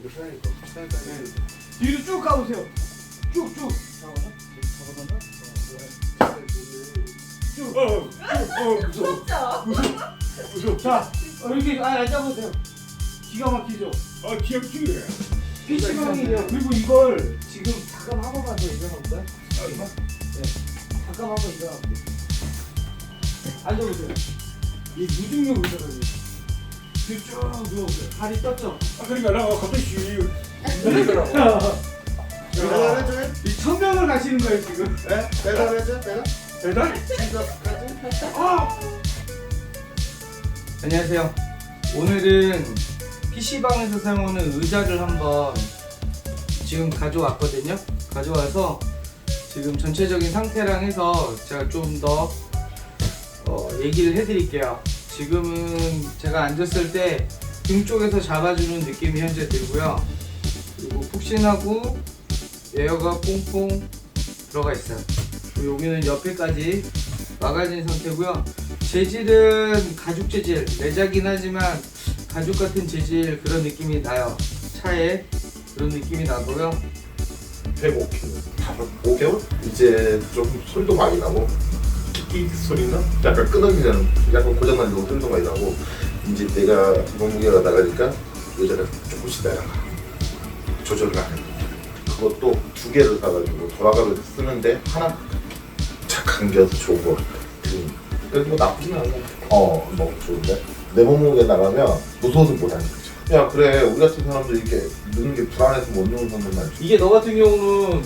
이거 사야니까. 사야니까. 뒤로 쭉 가보세요. 쭉쭉. 잡아봐. 잡아봤나? 쭉. 어, 어, 무서워. 진짜? 무서워. 자, 어, 이렇게 아, 앉아보세요. 기가 막히죠. 아, 귀엽지? PC방이에요. 그리고 이걸 지금 잠깐 한 번만 더 일어나볼까요? 네. 잠깐 한 번 일어나볼게요. 앉아보세요. 이 무중력 의자라니. 뒤로 쭉 누워보세요. 다리 떴죠? 아, 그러니까 나 갑자기 놀리더라고. 배달해 줘? 이 천명을 가시는 거예요, 지금. 네? 배달해 줘? 배달? 배달? 지금까지? 아! 안녕하세요. 오늘은 PC방에서 사용하는 의자를 한번 지금 가져왔거든요. 가져와서 지금 전체적인 상태랑 해서 제가 좀더 어, 얘기를 해드릴게요. 지금은 제가 앉았을 때 등 쪽에서 잡아주는 느낌이 현재 들고요. 그리고 푹신하고 에어가 뽕뽕 들어가 있어요. 여기는 옆에까지 막아진 상태고요. 재질은 가죽 재질, 레자긴 하지만 가죽 같은 재질 그런 느낌이 나요. 차에 그런 느낌이 나고요. 105kg. 다섯 5개월? 이제 좀 소리도 많이 나고 끼끼 소리나 약간 끄덕이는 약간 고장난 거 소리도 많이 나고 이제 내가 몸무게가 나가니까 의자가 조금씩 내려가 조절을 안 해. 그것도 두 개를 사가지고 돌아가면서 쓰는데 하나 착 감겨서 좋은 거 같아. 그, 그래도 뭐 나쁘진 않아. 어, 뭐 좋은데 내 몸무게 나가면 무서워서 못 하는 거죠. 야 그래 우리 같은 사람들 이렇게 늙는 게 불안해서 못 누는 사람들 많지. 이게 너 같은 경우는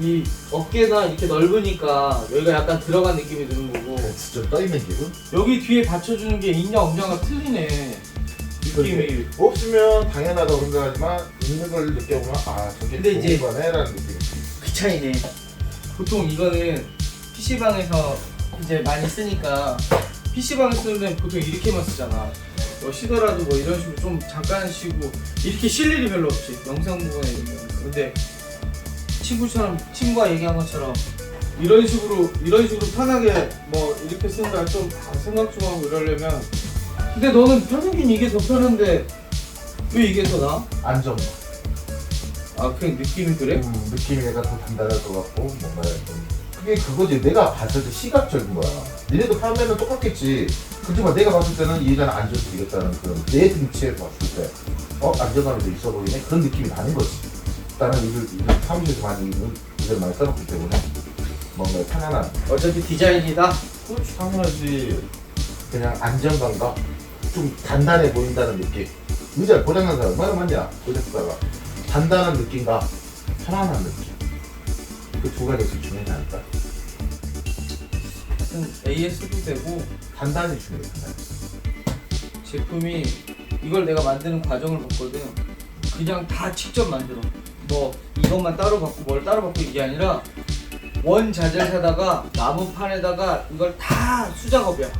이 어깨가 이렇게 넓으니까 여기가 약간 들어간 느낌이 드는 거고. 진짜 떠있는 기분? 여기 뒤에 받쳐주는 게 있냐 없냐가 틀리네. 느낌이. 없으면 당연하다고 생각하지만 있는 걸 느껴보면 아 저게 근데 좋은 이제- 거네 라는 느낌 그 차이네. 보통 이거는 PC방에서 이제 많이 쓰니까 PC방에 쓰는데 보통 이렇게만 쓰잖아. 뭐 쉬더라도 뭐 이런 식으로 좀 잠깐 쉬고 이렇게 쉴 일이 별로 없지. 영상 부분에 거. 근데 친구처럼 친구가 얘기한 것처럼 이런 식으로 이런 식으로 편하게 뭐 이렇게 쓴다 좀 아, 생각 좀 하고 이러려면. 근데 너는 편하긴 이게 더 편한데 왜 이게 더 나아? 안정. 아 그냥 느낌이 그래? 음, 느낌이 내가 더 단단할 것 같고 뭔가 좀. 그게 그거지. 내가 봤을 때 시각적인 거야. 니네도 판매는 똑같겠지. 그렇지만 내가 봤을 때는 이 여자는 앉아도 되겠다는 그런 내 등치에 봤을 때 어? 안정감이 더 있어 보이네? 그런 느낌이 나는 거지 이걸 이걸 사무실에서 많이 이걸 많이 써놓기 때문에 뭔가 편안한 어차피 디자인이다. 그렇지 당연하지. 그냥 안정감과 좀 단단해 보인다는 느낌. 의자 고장난 사람 얼마나 많냐? 의자 쓰다가 단단한 느낌과 편안한 느낌. 그 두 가지가 제일 중요하지 않을까? 하여튼 AS도 되고 단단히 중요해 단단히. 제품이 이걸 내가 만드는 과정을 봤거든. 그냥 다 직접 만들어 뭐 이것만 따로 받고 뭘 따로 받고 이게 아니라 원 자재를 사다가 나무 판에다가 이걸 다 수작업이야.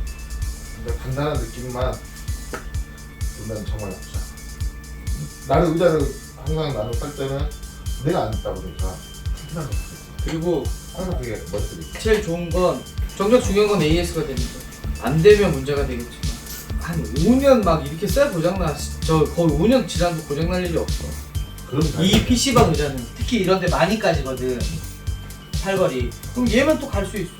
근데 단단한 느낌만 주면 정말 않아. 나는 의자를 항상 나는 살 때는 내가 앉다 보니까. 튼튼한 거 그리고 항상 되게 머리들이 제일 좋은 건 정작 중요한 건 AS가 되는 거야 안 되면 문제가 되겠지만 한 5년 막 이렇게 쌀 고장나 저 거의 5년 지나도 고장날 일이 없어 이 PC방 의자는 특히 이런 데 많이 까지거든. 팔걸이. 그럼 얘만 또 갈 수 있어.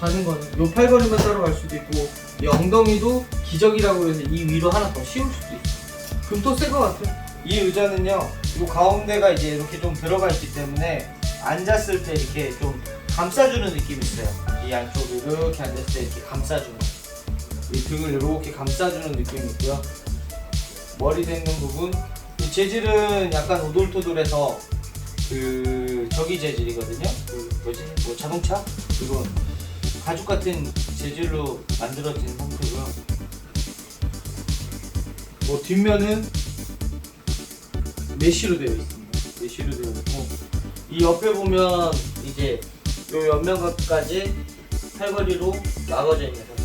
가는 거는. 요 팔걸이만 따로 갈 수도 있고 이 엉덩이도 기적이라고 해서 이 위로 하나 더 씌울 수도 있어. 그럼 또새거 같아. 이 의자는요 요 가운데가 이제 이렇게 좀 들어가 있기 때문에 앉았을 때 이렇게 좀 감싸주는 느낌이 있어요. 이 안쪽을 이렇게 앉았을 때 이렇게 감싸주는. 이 등을 이렇게 감싸주는 느낌이 있고요. 머리 닿는 부분 이 재질은 약간 오돌토돌해서 그 저기 재질이거든요. 그 뭐지? 뭐 자동차? 이건 가죽 같은 재질로 만들어진 상태고요. 뭐 뒷면은 메쉬로 되어 있습니다. 메쉬로 되어 있고 이 옆에 보면 이제 요 옆면까지 팔걸이로 막아져 있는 상태.